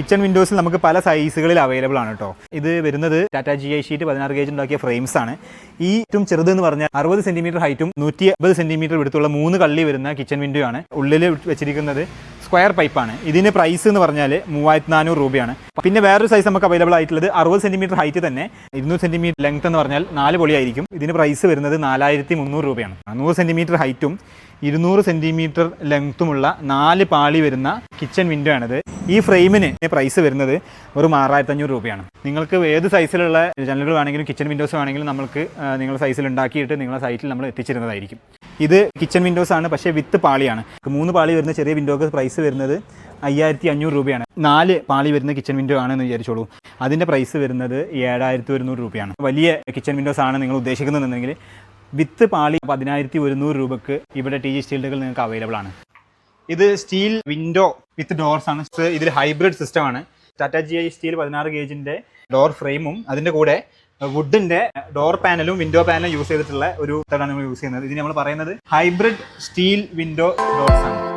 Kitchen വിൻഡോസിൽ നമുക്ക് പല സൈസുകളിൽ available ആണ് കേട്ടോ ഇത് വരുന്നത് ടാറ്റ ജി ഐ ഷീറ്റ് പതിനാറ് ഗേജ് ഉണ്ടാക്കിയ ഫ്രെയിംസ് ആണ്. ഈ ഏറ്റവും ചെറുത് എന്ന് പറഞ്ഞാൽ അറുപത് സെന്റിമീറ്റർ ഹൈറ്റും നൂറ്റി അമ്പത് സെന്റിമീറ്റർ വിടുത്തുള്ള മൂന്ന് കള്ളി വരുന്ന കിച്ചൺ വിൻഡോ ആണ് ഉള്ളിൽ വെച്ചിരിക്കുന്നത് സ്ക്വയർ പൈപ്പാണ് ഇതിന് പ്രൈസ് എന്ന് പറഞ്ഞാൽ മൂവായിരത്തി നാനൂറ് രൂപയാണ്. പിന്നെ വേറൊരു സൈസ് നമുക്ക് അവൈലബിൾ ആയിട്ടുള്ളത് അറുപത് സെന്റിമീറ്റർ ഹൈറ്റ് തന്നെ ഇരുന്നൂറ് സെന്റിമീറ്റർ ലെങ്ത് എന്ന് പറഞ്ഞാൽ നാല് പൊളിയായിരിക്കും ഇതിന് പ്രൈസ് വരുന്നത് നാലായിരത്തി മുന്നൂറ് രൂപയാണ് നൂറ് സെന്റിമീറ്റർ ഹൈറ്റും ഇരുന്നൂറ് സെന്റിമീറ്റർ ലെങ്ത്തുമുള്ള നാല് പാളി വരുന്ന കിച്ചൺ വിൻഡോ ആണിത്. ഈ ഫ്രെയിമിന് പ്രൈസ് വരുന്നത് വെറും ആറായിരത്തി അഞ്ഞൂറ് രൂപയാണ്. നിങ്ങൾക്ക് ഏത് സൈസിലുള്ള ജനലുകൾ വേണമെങ്കിലും കിച്ചൺ വിൻഡോസ് വേണമെങ്കിലും നമുക്ക് നിങ്ങളുടെ സൈസിൽ ഉണ്ടാക്കിയിട്ട് നിങ്ങളുടെ സൈറ്റിൽ നമ്മൾ എത്തിച്ചിരുന്നതായിരിക്കും. ഇത് കിച്ചൺ വിൻഡോസ് ആണ് പക്ഷേ വിത്ത് പാളിയാണ്. മൂന്ന് പാളി വരുന്ന ചെറിയ വിൻഡോക്ക് പ്രൈസ് വരുന്നത് അയ്യായിരത്തി അഞ്ഞൂറ് രൂപയാണ്. നാല് പാളി വരുന്ന കിച്ചൺ വിൻഡോ ആണെന്ന് വിചാരിച്ചോളൂ. അതിന്റെ പ്രൈസ് വരുന്നത് ഏഴായിരത്തി ഒരുന്നൂറ് രൂപയാണ്. വലിയ കിച്ചൺ വിൻഡോസ് ആണ് നിങ്ങൾ ഉദ്ദേശിക്കുന്നതെന്നുണ്ടെങ്കിൽ വിത്ത് പാളി പതിനായിരത്തി ഒരുന്നൂറ് രൂപക്ക് ഇവിടെ ടി ജി സ്റ്റീൽഡുകൾ നിങ്ങൾക്ക് അവൈലബിൾ ആണ്. ഇത് സ്റ്റീൽ വിൻഡോ വിത്ത് ഡോർസ് ആണ്. ഇതിൽ ഹൈബ്രിഡ് സിസ്റ്റം ആണ്. ടാറ്റ ജി ഐ സ്റ്റീൽ പതിനാറ് ഗേജിന്റെ ഡോർ ഫ്രെയിമും അതിന്റെ കൂടെ വുഡിന്റെ ഡോർ പാനലും വിൻഡോ പാനലും യൂസ് ചെയ്തിട്ടുള്ള ഒരു ഇതാണ് നമ്മൾ യൂസ് ചെയ്യുന്നത്. ഇതിന് നമ്മൾ പറയുന്നത് ഹൈബ്രിഡ് സ്റ്റീൽ വിൻഡോ ഡോർസ് ആണ്.